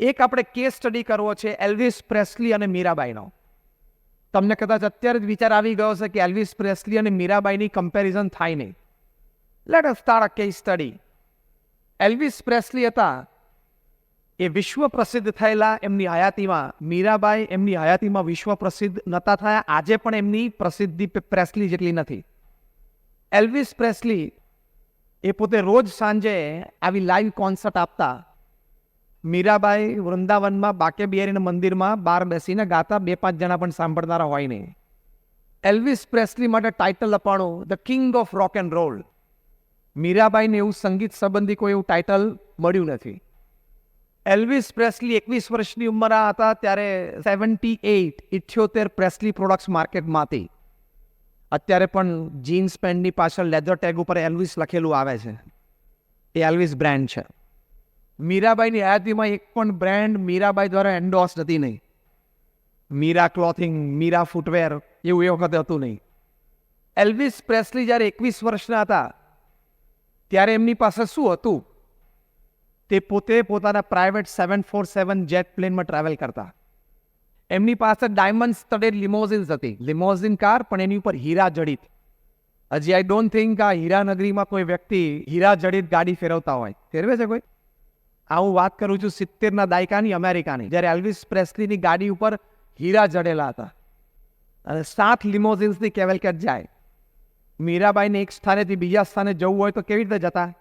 એક આપણે case study કરવો છે એલ્વિસ પ્રેસલી અને મીરાબાઈનો. તમને કદાચ અત્યારે જ વિચાર આવી ગયો છે કે એલ્વિસ પ્રેસલી અને મીરાબાઈની કમ્પેરિઝન થાય નહીં. Let us start a case study Elvis Presley હતા. એ વિશ્વ પ્રસિદ્ધ થયેલા, એમની હયાતીમાં મીરાબાઈ, એમની હયાતીમાં વિશ્વ પ્રસિદ્ધ નહોતા થયા. આજે પણ એમની પ્રસિદ્ધિ પ્રેસલી જેટલી નથી. એલ્વિસ પ્રેસલી એ પોતે રોજ સાંજે આવી લાઈવ કોન્સર્ટ આપતા. મીરાબાઈ વૃંદાવનમાં બાકે બિહારીના મંદિરમાં બાર બેસીને ગાતા બે પાંચ જણા પણ સાંભળનારા હોય નહીં એલ્વિસ પ્રેસ્લી માટે title અપાણું the king of rock and roll મીરાબાઈને એવું સંગીત સંબંધી કોઈ એવું ટાઇટલ મળ્યું નથી. એલ્વિસ પ્રેસ્લી એકવીસ વર્ષની ઉંમરના હતા ત્યારે સેવન્ટી એઇટ ઇઠ્યોતેર પ્રેસ્લી પ્રોડક્ટ્સ માર્કેટમાં હતી. અત્યારે પણ જીન્સ પેન્ટની પાછળ લેધર ટેગ ઉપર એલ્વિસ લખેલું આવે છે. એ એલ્વિસ બ્રાન્ડ છે. મીરાબાઈની હયાતીમાં એક પણ બ્રાન્ડ મીરાબાઈ દ્વારા એન્ડોસ હતી નહીં. મીરા ક્લોથિંગ મીરા ફૂટવેર એવું એ વખતે હતું નહીં. એલ્વિસ પ્રેસલી જ્યારે એકવીસ વર્ષના હતા, ત્યારે એમની પાસે શું હતું? તે પોતે પોતાના private seven four seven jet પ્લેનમાં ટ્રાવેલ કરતા. એમની પાસે ડાયમંડ સ્ટડેડ લિમોઝિન્સ હતી. લિમોઝિન કાર પણ એની ઉપર હીરા જડિત. હજી આઈ ડોન્ટ થિંક આ હીરાનગરીમાં કોઈ વ્યક્તિ હીરા જડિત ગાડી ફેરવતા હોય. ફેરવે છે કોઈ? આ હું વાત કરું છું સિત્તેરના દાયકાની અમેરિકાની, જ્યારે એલ્વિસ પ્રેસ્લીની ગાડી ઉપર હીરા જડેલા હતા. અને સાત લિમોઝિન્સની કેવેલકેટ જાય. મીરાબાઈને એક સ્થાનેથી બીજા સ્થાને જવું હોય તો કેવી રીતે જતા?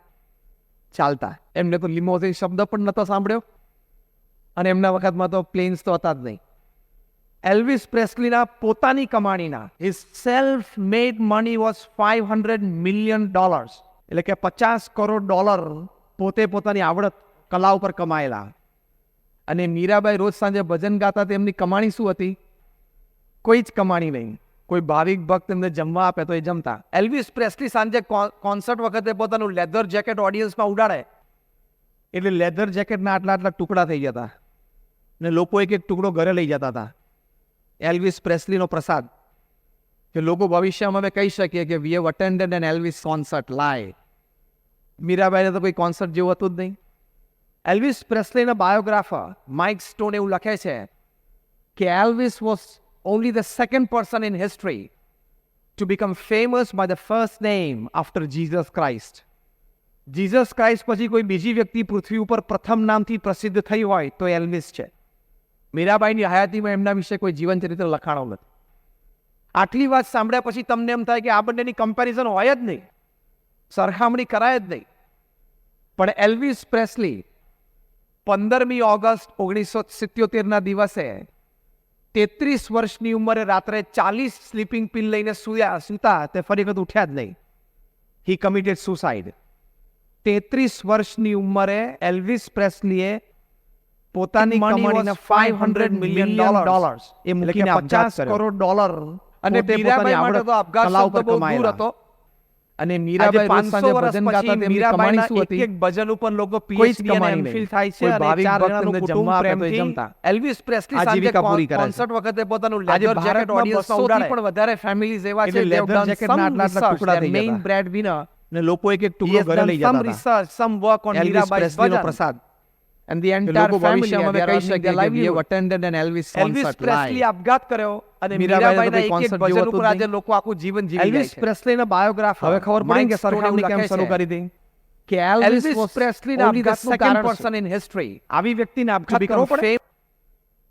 ચાલતા. એમને તો લિમોઝિન શબ્દ પણ નહોતો સાંભળ્યો. અને એમના વખતમાં તો પ્લેન્સ તો હતા જ નહીં. એલ્વિસ પ્રેસ્લીના પોતાની કમાણીના his self made money was five hundred million dollars એટલે કે પચાસ કરોડ ડોલર પોતે પોતાની આવડત કલા ઉપર કમાયેલા. અને મીરાબાઈ રોજ સાંજે ભજન ગાતા તેમની કમાણી શું હતી? કોઈ જ કમાણી નહીં. કોઈ ભાવિક ભક્ત એમને જમવા આપે તો એ જમતા. એલ્વિસ પ્રેસ્લી સાંજે કોન્સર્ટ વખતે પોતાનું લેધર જેકેટ ઓડિયન્સમાં ઉડાડે. એટલે લેધર જેકેટના આટલા આટલા ટુકડા થઈ જતા. ને લોકો એક એક ટુકડો ઘરે લઈ જતા હતા. એલ્વિસ પ્રેસ્લીનો પ્રસાદ. કે લોકો ભવિષ્યમાં અમે કહી શકીએ કે we have attended an Elvis concert live મીરાબાઈને તો કોઈ કોન્સર્ટ જેવું હતું જ નહીં. એલ્વિસ પ્રેસ્લેના બાયોગ્રાફર માઇક સ્ટોન એવું લખે છે કે Elvis was only the second person in history to become famous by the first name after Jesus Christ Jesus Christ પછી કોઈ બીજી વ્યક્તિ પૃથ્વી ઉપર પ્રથમ નામથી પ્રસિદ્ધ થઈ હોય તો એલ્વિસ છે. મીરાબાઈની હયાતીમાં એમના વિશે કોઈ જીવન ચરિત્ર લખાણો નથી. આટલી વાત સાંભળ્યા પછી તમને એમ થાય કે આ બંનેની કમ્પેરિઝન હોય જ નહીં. સરખામણી કરાય જ નહીં. પણ એલ્વિસ પ્રેસ્લી પંદરમી ઓગસ્ટ ઓગણીસો સિત્યોતેરના દિવસે તેત્રીસ વર્ષની ઉંમરે રાત્રે ચાલીસ સ્લીપિંગ પિલ લઈને સૂયા સૂતા તે ફરી વખત ઉઠ્યા જ નહીં. હી કમિટેડ સુસાઇડ તેત્રીસ વર્ષની ઉંમરે એલ્વિસ પ્રેસલીએ પોતાની કમાણીના ફાઈવ હંડ્રેડ મિલિયન ડોલર્સ એ મૂકીને પચાસ કરોડ ડોલર અને પોતાની માટે તો આપઘાત શબ્દ બહુ દૂર હતો. અને મીરાબાઈ રોજ સાંજે ભજન ગાતા તેમની કમાણી શું હતી? એક એક ભજન ઉપર લોકો પીએચડી અને એમફિલ થાય છે અને ચાર જણાનું કુટુંબ પ્રેમથી જમતા. એલ્વિસ પ્રેસ્લી સાંજે પૂરી કરે કોન્સર્ટ વખતે પોતાનું લેધર જેકેટ ઓડિયન્સમાં 200 થી ઉડાડે. પણ વધારે ફેમિલીઝ એવા છે they have leather done jacket ના some આટલા આટલા ટુકડા થઈ મેઇન બ્રેડ વિનર ને લોકો એક એક ટુકડો ઘરે લઈ જતા હતા. research, some work on Elvis Mirabai's prasad. And the entire family, અમે કહી શકીએ કે we have attended an Elvis Elvis concert Presley live. આપઘાત કર્યો અને મીરાબાઈનો એક એક ભજન ઉપર આજે લોકો આખું જીવન જીવી જાય છે. પ્રેસ્લીના બાયોગ્રાફર હવે ખબર પડી કે સરખામણી કેમ શરૂ કરી હતી કે એલ્વિસ એલ્વિસ ના આપઘાતનું કારણ પર્સન ઇન હિસ્ટરી આવી વ્યક્તિને ને આપઘાત કરવો પડે?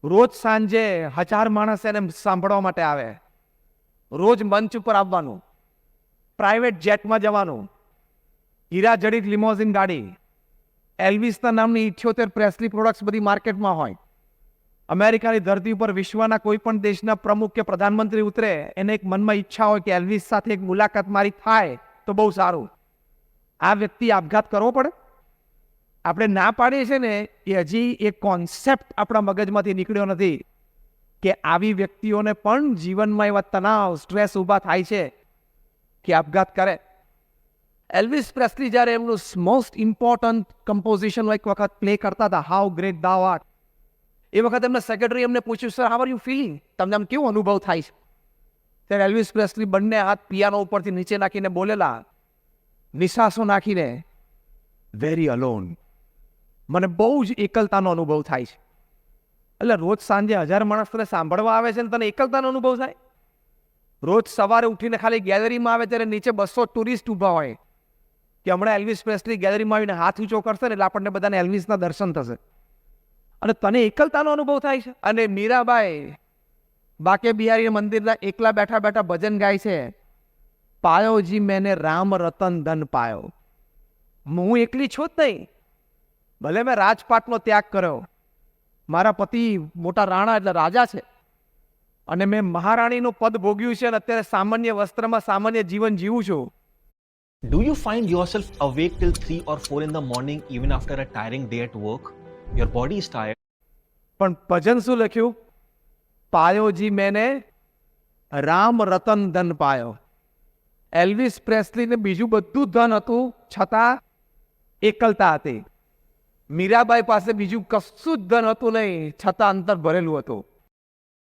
રોજ સાંજે હજાર માણસ એને સાંભળવા માટે આવે. રોજ મંચ ઉપર આવવાનું. પ્રાઇવેટ જેટમાં જવાનું. હીરા જડિત લિમોઝિન ગાડી. એલ્વિસના નામની ઇઠ્યોતેર પ્રેસલી પ્રોડક્ટ્સ બધી માર્કેટમાં હોય. અમેરિકાની ધરતી ઉપર વિશ્વના કોઈ પણ દેશના પ્રમુખ કે પ્રધાનમંત્રી ઉતરે, એને એક મનમાં ઈચ્છા હોય કે એલ્વિસ સાથે એક મુલાકાત મારી થાય, તો બહુ સારું. આ વ્યક્તિ આપઘાત કરવો પડે. આપણે ના પાડીએ છીએ ને, એ હજી એ કોન્સેપ્ટ આપણા મગજમાંથી નીકળ્યો નથી કે આવી વ્યક્તિઓને પણ જીવનમાં એવા તણાવ સ્ટ્રેસ ઊભા થાય છે કે આપઘાત કરે. એલ્વિસ પ્રેસ્લી જ્યારે એમનું મોસ્ટ ઇમ્પોર્ટન્ટ કમ્પોઝિશન એક વખત પ્લે કરતા હતા હાઉ ગ્રેટ દાવ આર્ટ એ વખત એમના સેક્રેટરી એમને પૂછ્યું sir how are you feeling તમને આમ કેવો અનુભવ થાય છે? ત્યારે એલ્વિસ પ્રેસ્લી બંને હાથ પિયાનો ઉપરથી નીચે નાખીને બોલેલા, નિશાસો નાખીને વેરી અલોન મને બહુ જ એકલતાનો અનુભવ થાય છે. એટલે રોજ સાંજે હજાર માણસ તને સાંભળવા આવે છે ને તને એકલતાનો અનુભવ થાય? રોજ સવારે ઉઠીને ખાલી ગેલેરીમાં આવે ત્યારે નીચે બસો ટુરિસ્ટ ઊભા હોય. કે હમણાં એલ્વિસ પ્રેસ્લી ગેલેરીમાં આવીને હાથ ઊંચો કરશે ને એટલે આપણને બધાને એલ્વિસના દર્શન થશે. અને તને એકલતાનો અનુભવ થાય છે? અને મીરાબાઈ, બાકે બિહારી મંદિરના એકલા બેઠા બેઠા ભજન ગાય છે. પાયો જી મેને રામ રતન ધન પાયો. હું એકલી છું જ નહીં. ભલે મેં રાજપાટનો ત્યાગ કર્યો. મારા પતિ મોટા રાણા એટલે રાજા છે. અને મેં મહારાણીનું પદ ભોગ્યું છે અને અત્યારે સામાન્ય વસ્ત્રમાં સામાન્ય જીવન જીવું છું. Do you find yourself awake till 3 or 4 in the morning even after a tiring day at work? Your body is tired, પણ ભજન શું લખ્યું પાયો જી મેને રામ રતન ધન પાયો એલ્વિસ પ્રેસ્લીને બીજું બધું ધન હતું છતાં એકલતા હતી મીરાબાઈ પાસે બીજું કશું જ ધન હતું નહીં છતાં અંતર ભરેલું હતું